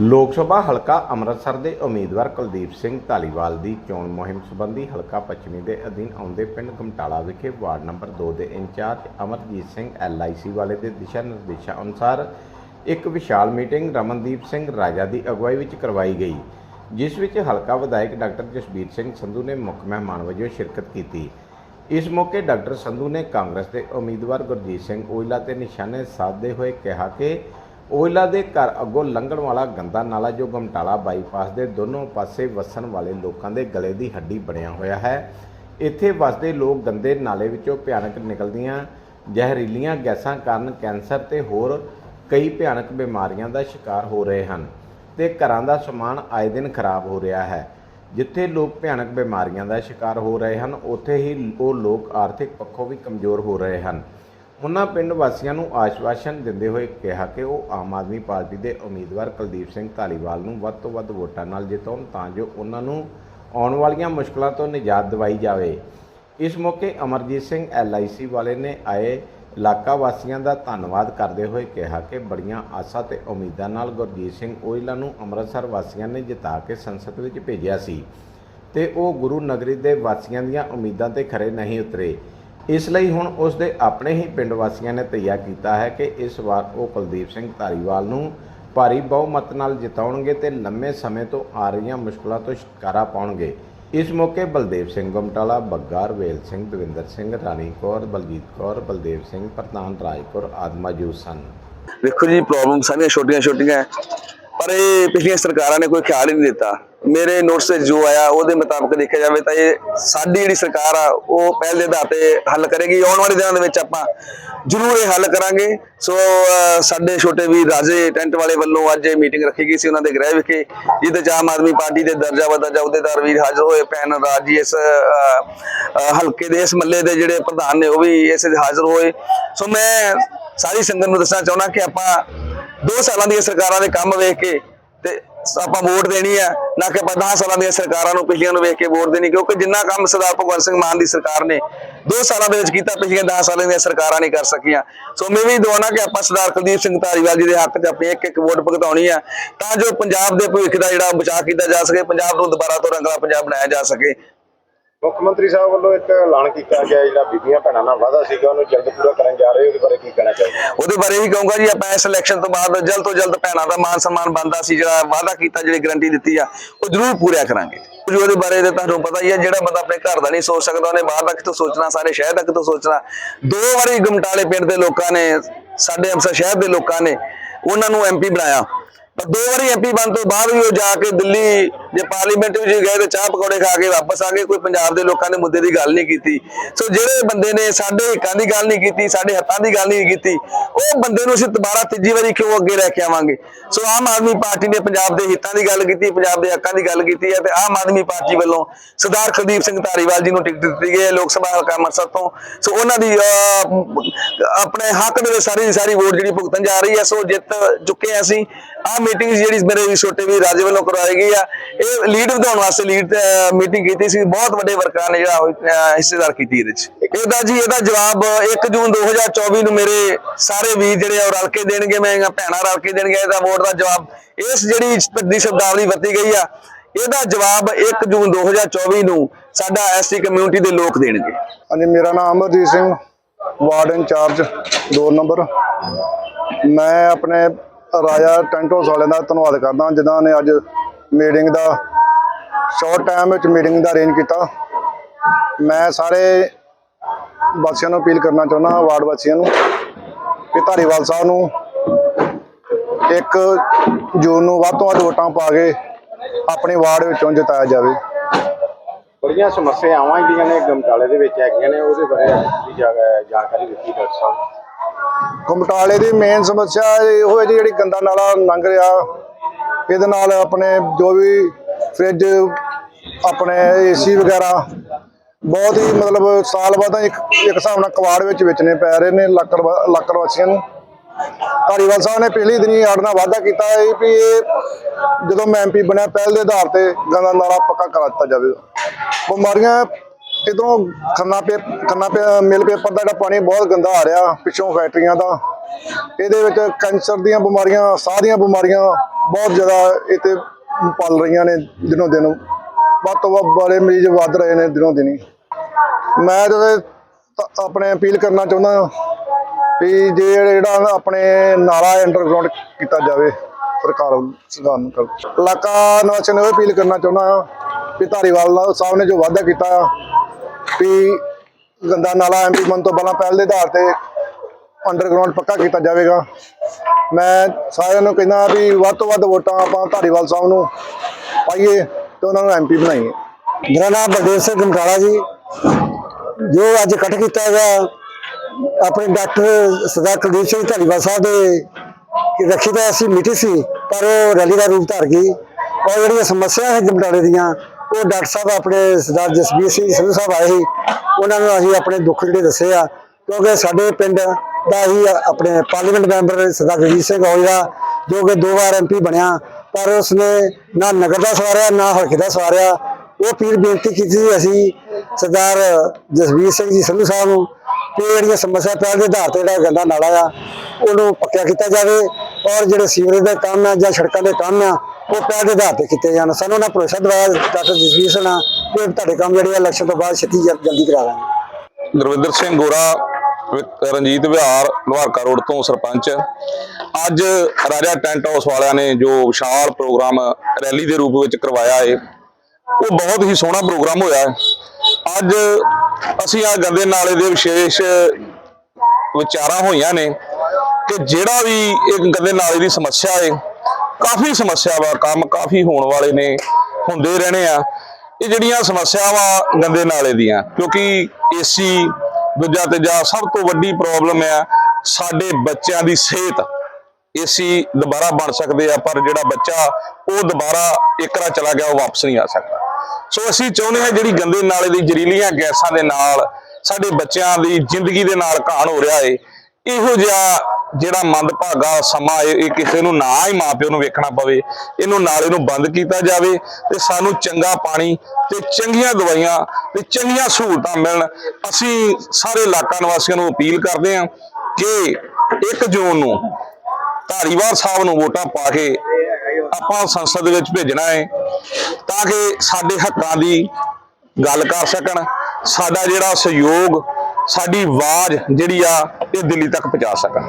ਲੋਕ ਸਭਾ ਹਲਕਾ ਅੰਮ੍ਰਿਤਸਰ ਦੇ ਉਮੀਦਵਾਰ ਕੁਲਦੀਪ ਸਿੰਘ ਧਾਲੀਵਾਲ ਦੀ ਚੋਣ ਮੁਹਿੰਮ ਸੰਬੰਧੀ ਹਲਕਾ ਪੱਛਮੀ ਦੇ ਅਧੀਨ ਆਉਂਦੇ ਪਿੰਡ ਗਮਟਾਲਾ ਵਿਖੇ ਵਾਰਡ ਨੰਬਰ 2 ਦੇ ਇੰਚਾਰਜ ਅਮਰਜੀਤ ਸਿੰਘ ਐਲਆਈਸੀ ਵਾਲੇ ਦੇ ਦਿਸ਼ਾ ਨਿਰਦੇਸ਼ਾਂ ਅਨੁਸਾਰ ਇੱਕ ਵਿਸ਼ਾਲ ਮੀਟਿੰਗ ਰਮਨਦੀਪ ਸਿੰਘ ਰਾਜਾ ਦੀ ਅਗਵਾਈ ਵਿੱਚ ਕਰਵਾਈ ਗਈ, ਜਿਸ ਵਿੱਚ ਹਲਕਾ ਵਿਧਾਇਕ ਡਾਕਟਰ ਜਸਬੀਰ ਸਿੰਘ ਸੰਧੂ ਨੇ ਮੁੱਖ ਮਹਿਮਾਨ ਵਜੋਂ ਸ਼ਿਰਕਤ ਕੀਤੀ। ਇਸ ਮੌਕੇ ਡਾਕਟਰ ਸੰਧੂ ਨੇ ਕਾਂਗਰਸ ਦੇ ਉਮੀਦਵਾਰ ਗੁਰਜੀਤ ਸਿੰਘ ਓਇਲਾ ਤੇ ਨਿਸ਼ਾਨੇ ਸਾਧਦੇ ਹੋਏ ਕਿਹਾ ਕਿ ਓਇਲਾ ਦੇ ਘਰ ਅੱਗੋਂ ਲੰਘਣ ਵਾਲਾ ਗੰਦਾ ਨਾਲਾ ਜੋ ਗਮਟਾਲਾ ਬਾਈਪਾਸ ਦੇ ਦੋਨੋਂ ਪਾਸੇ ਵਸਣ ਵਾਲੇ ਲੋਕਾਂ ਦੇ ਗਲੇ ਦੀ ਹੱਡੀ ਬਣਿਆ ਹੋਇਆ ਹੈ। ਇੱਥੇ ਵਸਦੇ ਲੋਕ ਗੰਦੇ ਨਾਲੇ ਵਿੱਚੋਂ ਭਿਆਨਕ ਨਿਕਲਦੀਆਂ ਜ਼ਹਿਰੀਲੀਆਂ ਗੈਸਾਂ ਕਾਰਨ ਕੈਂਸਰ ਤੇ ਹੋਰ ਕਈ ਭਿਆਨਕ ਬਿਮਾਰੀਆਂ ਦਾ ਸ਼ਿਕਾਰ ਹੋ ਰਹੇ ਹਨ ਤੇ ਘਰਾਂ ਦਾ ਸਮਾਨ ਆਏ ਦਿਨ ਖਰਾਬ ਹੋ ਰਿਹਾ ਹੈ। ਜਿੱਥੇ ਲੋਕ ਭਿਆਨਕ ਬਿਮਾਰੀਆਂ ਦਾ ਸ਼ਿਕਾਰ ਹੋ ਰਹੇ ਹਨ, ਉੱਥੇ ਹੀ ਉਹ ਲੋਕ ਆਰਥਿਕ ਪੱਖੋਂ ਵੀ ਕਮਜ਼ੋਰ ਹੋ ਰਹੇ ਹਨ। ਉਹਨਾਂ ਪਿੰਡ ਵਾਸੀਆਂ ਨੂੰ ਆਸ਼ਵਾਸਨ ਦਿੰਦੇ ਹੋਏ ਕਿਹਾ ਕਿ ਉਹ ਆਮ ਆਦਮੀ ਪਾਰਟੀ ਦੇ ਉਮੀਦਵਾਰ ਕੁਲਦੀਪ ਸਿੰਘ ਧਾਲੀਵਾਲ ਨੂੰ ਵੱਧ ਤੋਂ ਵੱਧ ਵੋਟਾਂ ਨਾਲ ਜਿਤਾਉਣ ਤਾਂ ਜੋ ਉਹਨਾਂ ਨੂੰ ਆਉਣ ਵਾਲੀਆਂ ਮੁਸ਼ਕਲਾਂ ਤੋਂ ਨਿਜਾਤ ਦਿਵਾਈ ਜਾਵੇ। ਇਸ ਮੌਕੇ ਅਮਰਜੀਤ ਸਿੰਘ ਐਲਆਈਸੀ ਵਾਲੇ ਨੇ ਆਏ ਇਲਾਕਾ ਵਾਸੀਆਂ ਦਾ ਧੰਨਵਾਦ ਕਰਦੇ ਹੋਏ ਕਿਹਾ ਕਿ ਬੜੀਆਂ ਆਸਾਂ ਤੇ ਉਮੀਦਾਂ ਨਾਲ ਗੁਰਜੀਤ ਸਿੰਘ ਓਇਲਾ ਨੂੰ ਅੰਮ੍ਰਿਤਸਰ ਵਾਸੀਆਂ ਨੇ ਜਿਤਾ ਕੇ ਸੰਸਦ ਵਿੱਚ ਭੇਜਿਆ ਸੀ ਤੇ ਉਹ ਗੁਰੂ ਨਗਰੀ ਦੇ ਵਾਸੀਆਂ ਦੀਆਂ ਉਮੀਦਾਂ ਤੇ ਖਰੇ ਨਹੀਂ ਉਤਰੇ। ਇਸ ਲਈ ਹੁਣ ਉਸ ਦੇ ਆਪਣੇ ਹੀ ਪਿੰਡ ਵਾਸੀਆਂ ਨੇ ਤਈਆ ਕੀਤਾ ਹੈ ਕਿ ਇਸ ਵਾਰ ਉਹ ਕੁਲਦੀਪ ਸਿੰਘ ਧਾਰੀਵਾਲ ਨੂੰ ਭਾਰੀ ਬਹੁਮਤ ਨਾਲ ਜਿਤਾਉਣਗੇ ਤੇ ਲੰਮੇ ਸਮੇਂ ਤੋਂ ਆ ਰਹੀਆਂ ਮੁਸ਼ਕਲਾਂ ਤੋਂ ਛੁਟਕਾਰਾ ਪਾਉਣਗੇ। ਇਸ ਮੌਕੇ ਬਲਦੇਵ ਸਿੰਘ ਗਮਟਾਲਾ, ਬੱਗਾਰ ਵੇਲ ਸਿੰਘ, ਦਵਿੰਦਰ ਸਿੰਘ, ਰਾਣੀ ਕੌਰ, ਬਲਜੀਤ ਕੌਰ, ਬਲਦੇਵ ਸਿੰਘ, ਪ੍ਰਧਾਨ ਰਾਜਪੁਰ ਆਦਿ ਮੌਜੂਦ ਸਨ। ਵੇਖੋ ਜੀ ਪ੍ਰੋਬਲਮ ਸਾਰੀਆਂ ਛੋਟੀਆਂ ਛੋਟੀਆਂ ਪਰ ਇਹ ਪਿਛਲੀਆਂ ਸਰਕਾਰਾਂ ਨੇ ਕੋਈ ਖਿਆਲ ਹੀ ਨਹੀਂ ਦਿੱਤਾ। ਮੇਰੇ ਨੋਟਿਸ ਵਿੱਚ ਜੋ ਆਇਆ, ਉਹਦੇ ਮੁਤਾਬਕ ਦੇਖਿਆ ਜਾਵੇ ਤਾਂ ਇਹ ਸਾਡੀ ਜਿਹੜੀ ਸਰਕਾਰ ਆ, ਉਹ ਪਹਿਲ ਦੇ ਆਧਾਰ ਤੇ ਹੱਲ ਕਰੇਗੀ। ਆਉਣ ਵਾਲੇ ਦਿਨਾਂ ਦੇ ਵਿੱਚ ਆਪਾਂ ਜ਼ਰੂਰ ਇਹ ਹੱਲ ਕਰਾਂਗੇ। ਸੋ ਸਾਡੇ ਛੋਟੇ ਵੀਰ ਰਾਜੇ ਟੈਂਟ ਵਾਲੇ ਵੱਲੋਂ ਅੱਜ ਇਹ ਮੀਟਿੰਗ ਰੱਖੀ ਗਈ ਸੀ ਉਹਨਾਂ ਦੇ ਗ੍ਰਹਿ ਵਿਖੇ ਜਿਹਦੇ 'ਚ ਆਮ ਆਦਮੀ ਪਾਰਟੀ ਦੇ ਦਰਜਾ ਵਦਰਜਾ ਅਹੁਦੇਦਾਰ ਵੀਰ ਹਾਜ਼ਰ ਹੋਏ। ਭੈਣ ਰਾਜ ਜੀ ਇਸ ਹਲਕੇ ਦੇ, ਇਸ ਮੱਲੇ ਦੇ ਜਿਹੜੇ ਪ੍ਰਧਾਨ ਨੇ, ਉਹ ਵੀ ਇਸ 'ਚ ਹਾਜ਼ਰ ਹੋਏ। ਸੋ, ਮੈਂ ਸਾਰੀ ਸੰਗਤ ਨੂੰ ਦੱਸਣਾ ਚਾਹੁੰਦਾ ਕਿ ਆਪਾਂ ਦੋ ਸਾਲਾਂ ਦੀਆਂ ਸਰਕਾਰਾਂ ਦੇ ਕੰਮ ਵੇਖ ਕੇ ਤੇ ਆਪਾਂ ਵੋਟ ਦੇਣੀ ਹੈ, ਨਾ ਕਿ ਆਪਾਂ 10 ਸਾਲਾਂ ਦੀਆਂ ਸਰਕਾਰਾਂ ਨੂੰ, ਪਿਛਲੀਆਂ ਨੂੰ ਵੇਖ ਕੇ ਵੋਟ ਦੇਣੀ, ਕਿਉਂਕਿ ਜਿੰਨਾ ਕੰਮ ਸਰਦਾਰ ਭਗਵੰਤ ਸਿੰਘ ਮਾਨ ਦੀ ਸਰਕਾਰ ਨੇ ਦੋ ਸਾਲਾਂ ਦੇ ਵਿੱਚ ਕੀਤਾ, ਪਿਛਲੀਆਂ 10 ਸਾਲਾਂ ਦੀਆਂ ਸਰਕਾਰਾਂ ਨਹੀਂ ਕਰ ਸਕੀਆਂ। ਸੋ ਮੈਂ ਵੀ ਦਵਾਉਣਾ ਕਿ ਆਪਾਂ ਸਰਦਾਰ ਕੁਲਦੀਪ ਸਿੰਘ ਧਾਰੀਵਾਲ ਜੀ ਦੇ ਹੱਕ 'ਚ ਆਪਣੀ ਇੱਕ ਇੱਕ ਵੋਟ ਭੁਗਤਾਉਣੀ ਹੈ, ਤਾਂ ਜੋ ਪੰਜਾਬ ਦੇ ਭਵਿੱਖ ਦਾ ਜਿਹੜਾ ਬਚਾਅ ਕੀਤਾ ਜਾ ਸਕੇ, ਪੰਜਾਬ ਨੂੰ ਦੁਬਾਰਾ ਤੋਂ ਰੰਗਲਾ ਪੰਜਾਬ ਬਣਾਇਆ ਜਾ ਸਕੇ। ਮੁੱਖ ਮੰਤਰੀ ਸਾਹਿਬ ਵੱਲੋਂ ਇੱਕ ਐਲਾਨ ਕੀਤਾ ਗਿਆ ਜਿਹੜਾ ਬੀਬੀਆਂ ਭੈਣਾਂ ਨਾਲ ਵਾਅਦਾ ਸੀਗਾ, ਉਹਨੂੰ ਜਲਦ ਪੂਰਾ ਕਰਨ ਜਾ ਰਹੇ ਉਹਦੇ ਬਾਰੇ ਕੀ ਕਹਿਣਾ ਚਾਹੀਦਾ ਉਹਦੇ ਬਾਰੇ ਵੀ ਕਹੂੰਗਾ ਜੀ, ਆਪਾਂ ਇਸ ਇਲੈਕਸ਼ਨ ਤੋਂ ਬਾਅਦ ਜਲਦ ਤੋਂ ਜਲਦ ਭੈਣਾਂ ਦਾ ਮਾਨ ਸਨਮਾਨ ਬੰਦਾ ਸੀ, ਜਿਹੜਾ ਵਾਅਦਾ ਕੀਤਾ, ਜਿਹੜੀ ਗਰੰਟੀ ਦਿੱਤੀ ਆ, ਉਹ ਜ਼ਰੂਰ ਪੂਰਾ ਕਰਾਂਗੇ। ਜੀ ਉਹਦੇ ਬਾਰੇ ਤਾਂ ਤੁਹਾਨੂੰ ਪਤਾ ਹੀ ਹੈ ਜਿਹੜਾ ਬੰਦਾ ਆਪਣੇ ਘਰ ਦਾ ਨਹੀਂ ਸੋਚ ਸਕਦਾ, ਉਹਨੇ ਬਾਹਰ ਤੱਕ ਤੋਂ ਸੋਚਣਾ, ਸਾਰੇ ਸ਼ਹਿਰ ਤੱਕ ਤੋਂ ਸੋਚਣਾ। ਦੋ ਵਾਰੀ ਗਮਟਾਲੇ ਪਿੰਡ ਦੇ ਲੋਕਾਂ ਨੇ, ਸਾਡੇ ਅੰਮ੍ਰਿਤਸਰ ਸ਼ਹਿਰ ਦੇ ਲੋਕਾਂ ਨੇ ਉਹਨਾਂ ਨੂੰ ਐਮਪੀ ਬਣਾਇਆ। ਦੋ ਵਾਰੀ ਐਮਪੀ ਬਣ ਤੋਂ ਬਾਅਦ ਵੀ ਉਹ ਜਾ ਕੇ ਦਿੱਲੀ ਜੇ ਪਾਰਲੀਮੈਂਟ ਵਿੱਚ ਗਏ ਤੇ ਚਾਹ ਪਕੌੜੇ ਖਾ ਕੇ ਵਾਪਸ ਆ ਗਏ ਕੋਈ ਪੰਜਾਬ ਦੇ ਲੋਕਾਂ ਦੇ ਮੁੱਦੇ ਦੀ ਗੱਲ ਨਹੀਂ ਕੀਤੀ। ਸੋ ਜਿਹੜੇ ਬੰਦੇ ਨੇ ਸਾਡੇ ਹਿੱਕਾਂ ਦੀ ਗੱਲ ਨਹੀਂ ਕੀਤੀ ਸਾਡੇ ਹੱਥਾਂ ਦੀ ਗੱਲ ਨਹੀਂ ਕੀਤੀ ਉਹ ਬੰਦੇ ਨੂੰ ਅਸੀਂ ਦੁਬਾਰਾ ਤੀਜੀ ਵਾਰੀ ਕਿਉਂ ਅੱਗੇ ਲੈ ਕੇ ਆਵਾਂਗੇ? ਸੋ ਆਮ ਆਦਮੀ ਪਾਰਟੀ ਨੇ ਪੰਜਾਬ ਦੇ ਹਿੱਤਾਂ ਦੀ ਗੱਲ ਕੀਤੀ ਪੰਜਾਬ ਦੇ ਹੱਕਾਂ ਦੀ ਗੱਲ ਕੀਤੀ ਹੈ ਤੇ ਆਮ ਆਦਮੀ ਪਾਰਟੀ ਵੱਲੋਂ ਸਰਦਾਰ ਕੁਲਦੀਪ ਸਿੰਘ ਧਾਰੀਵਾਲ ਜੀ ਨੂੰ ਟਿਕਟ ਦਿੱਤੀ ਗਈ ਹੈ ਲੋਕ ਸਭਾ ਹਲਕਾ ਅੰਮ੍ਰਿਤਸਰ ਤੋਂ। ਸੋ ਉਹਨਾਂ ਦੀ ਅਹ, ਆਪਣੇ ਹੱਕ ਦੇ ਵਿੱਚ ਸਾਰੀ ਦੀ ਸਾਰੀ ਵੋਟ ਜਿਹੜੀ ਭੁਗਤਣ ਜਾ ਰਹੀ ਹੈ ਸੋ ਜਿੱਤ ਚੁੱਕੇ ਹਾਂ ਅਸੀਂ। ਆਹ ਮੀਟਿੰਗ ਜਿਹੜੀ ਮੇਰੇ ਛੋਟੇ ਵੀ ਰਾਜੇ ਵੱਲੋਂ ਕਰਵਾਈ ਗਈ ਆ, ਇਹ ਲੀਡ ਵਧਾਉਣ ਵਾਸਤੇ ਲੀਡ ਮੀਟਿੰਗ ਕੀਤੀ ਸੀ। ਬਹੁਤ ਵੱਡੇ ਵਰਕਰਾਂ ਨੇ ਜਿਹੜਾ ਹਿੱਸੇਦਾਰ ਕੀਤੀ ਇਹਦੇ ਵਿੱਚ ਇਹਦਾ ਜੀ, ਇਹਦਾ ਜਵਾਬ 1 ਜੂਨ 2024 ਨੂੰ ਮੇਰੇ ਸਾਰੇ ਵੀਰ ਜਿਹੜੇ ਉਹ ਰਲ ਕੇ ਦੇਣਗੇ ਮੇਰੀਆਂ ਭੈਣਾਂ ਰਲ ਕੇ ਦੇਣਗੇ, ਇਹਦਾ ਵੋਟ ਦਾ ਜਵਾਬ ਇਸ ਜਿਹੜੀ ਵੱਡੀ ਸ਼ਬਦਾਵਲੀ ਵਰਤੀ ਗਈ ਆ, ਇਹਦਾ ਜਵਾਬ 1 ਜੂਨ 2024 ਨੂੰ ਸਾਡਾ ਐਸਟੀ ਕਮਿਊਨਿਟੀ ਦੇ ਲੋਕ ਦੇਣਗੇ। ਹਾਂਜੀ, ਮੇਰਾ ਨਾਮ Amarjeet Singh, ward incharge 2 number. ਮੈਂ ਆਪਣੇ ਰਾਜਾ ਟੈਂਟ ਹਾਊਸ ਵਾਲਿਆਂ ਦਾ ਧੰਨਵਾਦ ਕਰਦਾ ਜਿਨ੍ਹਾਂ ਨੇ ਅੱਜ ਮੀਟਿੰਗ ਦਾ ਸ਼ਾਰਟ ਟਾਈਮ ਵਿੱਚ ਮੀਟਿੰਗ ਦਾ ਅਰੇਂਜ ਕੀਤਾ। ਮੈਂ ਸਾਰੇ ਵਾਸੀਆਂ ਨੂੰ ਅਪੀਲ ਕਰਨਾ ਚਾਹੁੰਦਾ ਵਾਰਡ ਵਾਸੀਆਂ ਨੂੰ। ਕਿ ਧਾਰੀਵਾਲ ਸਾਹਿਬ ਨੂੰ ਇੱਕ ਜੂਨ ਨੂੰ ਵੱਧ ਤੋਂ ਵੱਧ ਵੋਟਾਂ ਪਾ ਕੇ ਆਪਣੇ ਵਾਰਡ ਵਿੱਚੋਂ ਜਿਤਾਇਆ ਜਾਵੇ। ਬੜੀਆਂ ਸਮੱਸਿਆਵਾਂ ਜਿਹੜੀਆਂ ਨੇ ਗਮਟਾਲੇ ਦੇ ਵਿੱਚ ਹੈਗੀਆਂ ਨੇ, ਉਹਦੇ ਬਾਰੇ ਦੀ ਜਾਣਕਾਰੀ ਦਿੱਤੀ ਡਾਕਟਰ ਸਾਹਿਬ। ਕਮਟਾਲੇ ਦੀ ਮੇਨ ਸਮੱਸਿਆ ਇਹੋ ਹੈ ਜੀ ਜਿਹੜੀ ਗੰਦਾ ਨਾਲਾ ਲੰਘ ਰਿਹਾ। ਇਹਦੇ ਨਾਲ ਆਪਣੇ ਜੋ ਵੀ ਫ੍ਰਿਜ ਆਪਣੇ ਏਸੀ ਵਗੈਰਾ ਬਹੁਤ ਹੀ ਮਤਲਬ ਸਾਲ ਬਾਅਦ ਇੱਕ ਇੱਕ ਹਿਸਾਬ ਨਾਲ ਕਵਾੜ ਵਿੱਚ ਵੇਚਣੇ ਪੈ ਰਹੇ ਨੇ ਲੱਕੜ ਵਾ- ਲੱਕੜ ਵਾਸੀਆਂ ਨੂੰ। ਧਾਰੀਵਾਲ ਸਾਹਿਬ ਨੇ ਪਿਛਲੀ ਦਿਨੀ ਆੜ ਨਾਲ ਵਾਅਦਾ ਕੀਤਾ ਹੈ ਵੀ ਇਹ ਜਦੋਂ ਮੈਂ ਐਮਪੀ ਬਣਿਆ, ਪਹਿਲ ਦੇ ਆਧਾਰ ਤੇ ਗੰਦਾ ਨਾਲਾ ਪੱਕਾ ਕਰਾ ਦਿੱਤਾ ਜਾਵੇਗਾ ਬਿਮਾਰੀਆਂ ਇਧਰੋਂ ਖੰਨਾ ਪੇ ਖੰਨਾ ਪੇ, ਮਿਲ ਪੇਪਰ ਦਾ ਜਿਹੜਾ ਪਾਣੀ ਬਹੁਤ ਗੰਦਾ ਆ ਰਿਹਾ ਪਿੱਛੋਂ ਫੈਕਟਰੀਆਂ ਦਾ। ਇਹਦੇ ਵਿੱਚ ਕੈਂਸਰ ਦੀਆਂ ਬਿਮਾਰੀਆਂ, ਸਾਹ ਦੀਆਂ ਬਿਮਾਰੀਆਂ ਬਹੁਤ ਜ਼ਿਆਦਾ ਇੱਥੇ ਪਲ ਰਹੀਆਂ ਨੇ ਦਿਨੋਂ ਦਿਨ। ਵੱਧ ਤੋਂ ਵੱਧ ਬੜੇ ਮਰੀਜ਼ ਵੱਧ ਰਹੇ ਨੇ ਦਿਨੋਂ ਦਿਨੀ। ਮੈਂ ਤੇ ਆਪਣੇ ਅਪੀਲ ਕਰਨਾ ਚਾਹੁੰਦਾ ਹਾਂ ਵੀ ਜੇ ਜਿਹੜਾ ਆਪਣੇ ਨਾਲਾ ਅੰਡਰਗਰਾਉਂਡ ਕੀਤਾ ਜਾਵੇ, ਸਰਕਾਰ ਸਰਕਾਰ ਨੂੰ ਇਲਾਕਾ ਨਿਵਾਸੀਆਂ ਨੂੰ ਇਹ ਅਪੀਲ ਕਰਨਾ ਚਾਹੁੰਦਾ ਹਾਂ ਵੀ ਧਾਰੀਵਾਲ ਸਾਹਿਬ ਨੇ ਜੋ ਵਾਅਦਾ ਕੀਤਾ ਆ ਵੀ ਗੰਦਾ ਨਾਲਾ ਐਮਪੀ ਬਣ ਤੋਂ ਪਹਿਲਾਂ ਪਹਿਲ ਦੇ ਆਧਾਰ ਤੇ ਅੰਡਰਗਰਾਉਂਡ ਪੱਕਾ ਕੀਤਾ ਜਾਵੇਗਾ। ਮੈਂ ਸਾਰਿਆਂ ਨੂੰ ਕਹਿੰਦਾ ਵੀ ਵੱਧ ਤੋਂ ਵੱਧ ਵੋਟਾਂ ਆਪਾਂ ਧਾਰੀਵਾਲ ਸਾਹਿਬ ਨੂੰ ਪਾਈਏ ਤੇ ਉਹਨਾਂ ਨੂੰ ਐਮਪੀ ਬਣਾਈਏ। ਮੇਰਾ ਨਾਮ ਬਲਦੇਵ ਸਿੰਘ ਗਮਟਾਲਾ ਜੀ। ਜੋ ਅੱਜ ਇਕੱਠ ਕੀਤਾ ਹੈਗਾ ਆਪਣੇ ਡਾਕਟਰ ਸਰਦਾਰ ਕੁਲਦੀਪ ਸਿੰਘ ਧਾਲੀਵਾਲ ਸਾਹਿਬ ਦੇ ਕਿ ਰੱਖੀ ਤਾਂ ਅਸੀਂ ਮੀਟਿੰਗ ਸੀ, ਪਰ ਉਹ ਰੈਲੀ ਦਾ ਰੂਪ ਧਾਰ ਗਈ। ਔਰ ਜਿਹੜੀਆਂ ਸਮੱਸਿਆ ਹੈ ਗਮਟਾਲੇ ਦੀਆਂ ਉਹ ਡਾਕਟਰ ਸਾਹਿਬ ਆਪਣੇ ਸਰਦਾਰ ਜਸਬੀਰ ਸਿੰਘ ਸਿੱਧੂ ਸਾਹਿਬ ਆਏ ਸੀ। ਉਹਨਾਂ ਨੂੰ ਅਸੀਂ ਆਪਣੇ ਦੁੱਖ ਜਿਹੜੇ ਦੱਸੇ ਆ, ਕਿਉਂਕਿ ਸਾਡੇ ਪਿੰਡ ਦਾ ਹੀ ਆਪਣੇ ਪਾਰਲੀਮੈਂਟ ਮੈਂਬਰ ਸਰਦਾਰ ਜਗਜੀਤ ਸਿੰਘ ਔਜਲਾ ਜੋ ਕਿ ਦੋ ਵਾਰ ਐਮਪੀ ਬਣਿਆ, ਪਰ ਉਸਨੇ ਨਾ ਨਗਰ ਦਾ ਸਵਾਰਿਆ, ਨਾ ਹਲਕੇ ਦਾ ਸਵਾਰਿਆ। ਉਹ ਪੀਰ ਬੇਨਤੀ ਕੀਤੀ ਸੀ ਅਸੀਂ ਸਰਦਾਰ ਜਸਵੀਰ ਸਿੰਘ ਜੀ ਸੰਧੂ ਸਾਹਿਬ ਨੂੰ ਕਿ ਜਿਹੜੀਆਂ ਸਮੱਸਿਆ ਪਹਿਲ ਦੇ ਆਧਾਰ ਤੇ ਜਿਹੜਾ ਗੰਦਾ ਨਾਲਾ ਆ, ਉਹਨੂੰ ਪੱਕਿਆ ਕੀਤਾ ਜਾਵੇ। ਔਰ ਜਿਹੜੇ ਸੀਵਰੇਜ ਦੇ ਕੰਮ ਆ ਜਾਂ ਸੜਕਾਂ ਦੇ ਕੰਮ ਆ ਉਹ ਪਹਿਲ ਦੇ ਆਧਾਰ ਤੇ ਕੀਤੇ ਜਾਣ। ਸਾਨੂੰ ਉਹਨਾਂ ਭਰੋਸਾ ਦਵਾਇਆ ਡਾਕਟਰ ਜਸਵੀਰ ਸਿੰਘ ਕਿ ਤੁਹਾਡੇ ਕੰਮ ਜਿਹੜੇ ਆ ਇਲੈਕਸ਼ਨ ਤੋਂ ਬਾਅਦ ਛੇਤੀ ਜਲਦੀ ਕਰਾ ਦਾਂਗੇ। ਗੁਰਵਿੰਦਰ ਸਿੰਘ ਗੋਰਾ ਰਣਜੀਤ ਵਿਹਾਰ ਲਵਾਰਕਾ ਰੋਡ ਤੋਂ ਸਰਪੰਚ। ਅੱਜ ਰਾਜਾ ਟੈਂਟ ਹਾਊਸ ਵਾਲਿਆਂ ਨੇ ਜੋ ਵਿਸ਼ਾਲ ਪ੍ਰੋਗਰਾਮ ਰੈਲੀ ਦੇ ਰੂਪ ਵਿੱਚ ਕਰਵਾਇਆ ਹੈ ਉਹ ਬਹੁਤ ਹੀ ਸੋਹਣਾ ਪ੍ਰੋਗਰਾਮ ਹੋਇਆ ਅੱਜ ਅਸੀਂ ਆ ਗੰਦੇ ਨਾਲੇ ਦੇ ਵਿਸ਼ੇਸ਼ ਵਿਚਾਰਾਂ ਹੋਈਆਂ ਨੇ ਕਿ ਜਿਹੜਾ ਵੀ ਇੱਕ ਗੰਦੇ ਨਾਲੇ ਦੀ ਸਮੱਸਿਆ ਹੈ ਕਾਫੀ ਸਮੱਸਿਆ ਵਾ, ਕੰਮ ਕਾਫੀ ਹੋਣ ਵਾਲੇ ਨੇ, ਹੁੰਦੇ ਰਹਿਣੇ ਆ। ਇਹ ਜਿਹੜੀਆਂ ਸਮੱਸਿਆਵਾਂ ਗੰਦੇ ਨਾਲੇ ਦੀਆਂ, ਕਿਉਂਕਿ ਏਸੀ ਦੂਜਾ ਤੀਜਾ ਸਭ ਤੋਂ ਵੱਡੀ ਪ੍ਰੋਬਲਮ ਆ ਸਾਡੇ ਬੱਚਿਆਂ ਦੀ ਸਿਹਤ। ਏਸੀ ਦੁਬਾਰਾ ਬਣ ਸਕਦੇ ਆ, ਪਰ ਜਿਹੜਾ ਬੱਚਾ ਉਹ ਦੁਬਾਰਾ ਇੱਕਰਾ ਚਲਾ ਗਿਆ, ਉਹ ਵਾਪਸ ਨਹੀਂ ਆ ਸਕਦਾ। ਸੋ ਅਸੀਂ ਚਾਹੁੰਦੇ ਹਾਂ ਜਿਹੜੀ ਗੰਦੇ ਨਾਲੇ ਦੀ ਜ਼ਹਿਰੀਲੀਆਂ ਗੈਸਾਂ ਦੇ ਨਾਲ ਸਾਡੇ ਬੱਚਿਆਂ ਦੀ ਜ਼ਿੰਦਗੀ ਦੇ ਨਾਲ ਘਾਣ ਹੋ ਰਿਹਾ ਏ ਇਹੋ ਜਿਹਾ ਜਿਹੜਾ ਮੰਦਭਾਗਾ ਸਮਾਂ ਇਹ ਕਿਸੇ ਨੂੰ ਨਾ ਹੀ ਮਾਪਿਓ ਨੂੰ ਵੇਖਣਾ ਪਵੇ, ਇਹਨੂੰ ਨਾਲੇ ਨੂੰ ਬੰਦ ਕੀਤਾ ਜਾਵੇ ਤੇ ਸਾਨੂੰ ਚੰਗਾ ਪਾਣੀ ਤੇ ਚੰਗੀਆਂ ਦਵਾਈਆਂ ਤੇ ਚੰਗੀਆਂ ਸਹੂਲਤਾਂ ਮਿਲਣ। ਅਸੀਂ ਸਾਰੇ ਇਲਾਕਾ ਨਿਵਾਸੀਆਂ ਨੂੰ ਅਪੀਲ ਕਰਦੇ ਹਾਂ ਕਿ 1 ਜੂਨ ਨੂੰ ਧਾਰੀਵਾਲ ਸਾਹਿਬ ਨੂੰ ਵੋਟਾਂ ਪਾ ਕੇ ਆਪਾਂ ਸੰਸਦ ਵਿੱਚ ਭੇਜਣਾ ਹੈ ਤਾਂ ਕਿ ਸਾਡੇ ਹੱਕਾਂ ਦੀ ਗੱਲ ਕਰ ਸਕਣ। ਸਾਡਾ ਜਿਹੜਾ ਸਹਿਯੋਗ ਸਾਡੀ ਆਵਾਜ਼ ਜਿਹੜੀ ਆ ਇਹ ਦਿੱਲੀ ਤੱਕ ਪਹੁੰਚਾ ਸਕਣ।